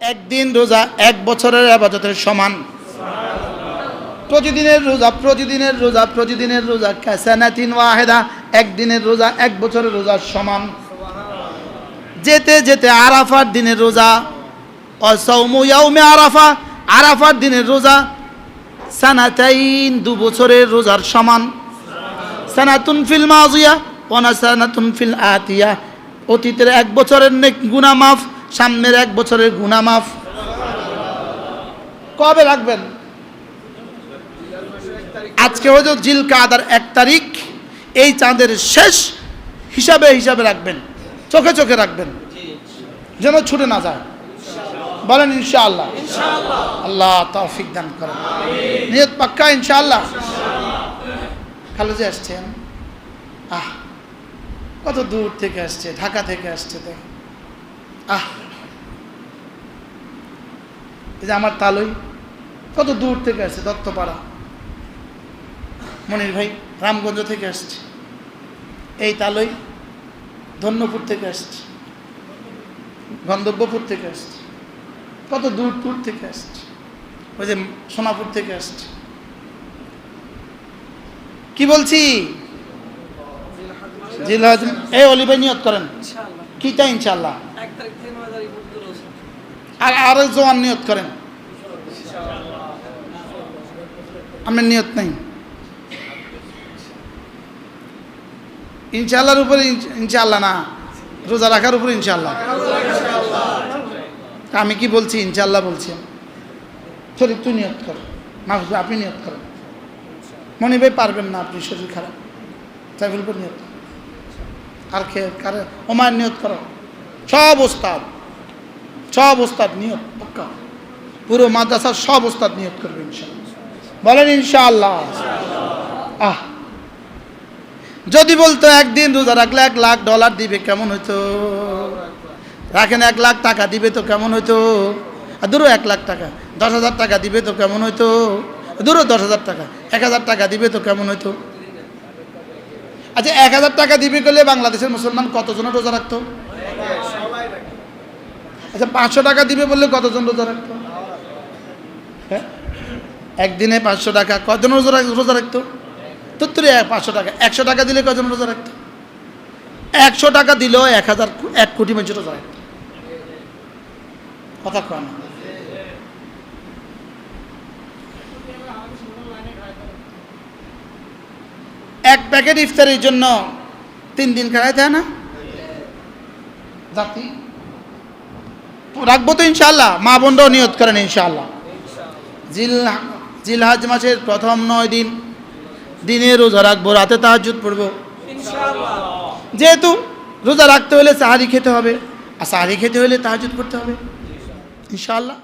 একদিন রোজা এক বছরের আবাদতের সমান। প্রতিদিনের রোজা প্রতিদিনের রোজা প্রতিদিনের রোজা কাসানাতিন ওয়াহেদা, একদিনের রোজা, এক বছরের রোজার সমান। যেতে যেতে আরাফার দিনের রোজা, অসৌমু আরাফা, আরাফার দিনের রোজা, সানাতাইন দু বছরের রোজার সমান। সানাতুন ফিল মাজিয়া ওনা সানাতুন ফিল আতিয়া। অতীতের এক বছরের নেক- গুনাহ মাফ সামনের এক বছরের গুনাহ মাফ কবে রাখবেন? আজকে হয়তো জিল কাদার এক তারিখ এই চাঁদের শেষ হিসাবে হিসাবে রাখবেন। চোখে চোখে রাখবেন। যেন ছুটে না যায়। বলেন ইনশাআল্লাহ। আল্লাহ তৌফিক দান করেন। নিয়ত পাক্কা ইনশাআল্লাহ। খালুজি আসছেন। আহ কত দূর থেকে আসছে? ঢাকা থেকে আসছে দেখ আহ। এই যে আমার তালই কত দূর থেকে আসছে দত্তপাড়া? মনির ভাই রামগঞ্জ থেকে আসছে। এই তালই ধন্যপুর থেকে আসছে। গন্তব্যপুর থেকে আসছে। কত দূর দূর থেকে আসছে। ওই যে সোনাপুর থেকে আসছে। কি বলছি? জিলহজ এই অলিভাই নিয়ত করেন। কি কিটা ইনশাল্লাহ এক তারিখ থেকে নয় তারিখ পর্যন্ত রোজা আর আরও জোয়ান নিয়ত করেন। আমার নিয়ত নাই। ইনশাল্লাহর উপরে ইনশাল্লাহ না, রোজা রাখার উপরে ইনশাল্লাহ আমি কি বলছি? ইনশাল্লাহ বলছি। শরীর তুই নিয়ত কর মাহবুব আপনি নিয়ত করেন। মনে ভাই পারবেন না, আপনি শরীর খারাপ। সাইফুল নিয়ত। আর খেয়ে কারে ওমায়ের নিয়ত করো সব ওস্তাদ। সব ওস্তাদ নিয়ত পক্কা। পুরো মাদ্রাসার সব ওস্তাদ নিয়ত করবে ইনশাল্লাহ বলেন ইনশাআল্লাহ। আহ। যদি বলতো একদিন রোজা রাখলে এক লাখ ডলার দিবে, কেমন হইতো? রাখেন এক লাখ টাকা দিবে তো কেমন হইতো? দূরও এক লাখ টাকা, দশ হাজার টাকা দিবে তো কেমন হইতো? দূরও দশ হাজার টাকা, এক হাজার টাকা দিবে তো কেমন হইতো? আচ্ছা এক হাজার টাকা দিবে করলে বাংলাদেশের মুসলমান কতজন রোজা রাখতো? আচ্ছা পাঁচশো টাকা দিবে বললে কতজন রোজা রাখতো? হ্যাঁ? একদিনে পাঁচশো টাকা কজন রোজা রোজা রাখতো? তোত্তরে পাঁচশো টাকা, একশো টাকা দিলে কজন রোজা রাখতো? একশো টাকা দিলেও এক হাজার এক কোটি মানুষ রোজা রাখতো। কথা কয় না। এক প্যাকেট ইফতারির জন্য তিন দিন খাওয়াইতে হয় না? জাতি? রাখব তো ইনশাল্লাহ মা বোনরাও নিয়ত করেন ইনশাল্লাহ জিল জিলহাজ মাসের প্রথম নয় দিন। দিনে রোজা রাখব রাতে তাহাজুদ পড়ব। যেহেতু রোজা রাখতে হলে সাহারি খেতে হবে আর সাহারি খেতে হলে তাহাজুদ পড়তে হবে। ইনশাআল্লাহ।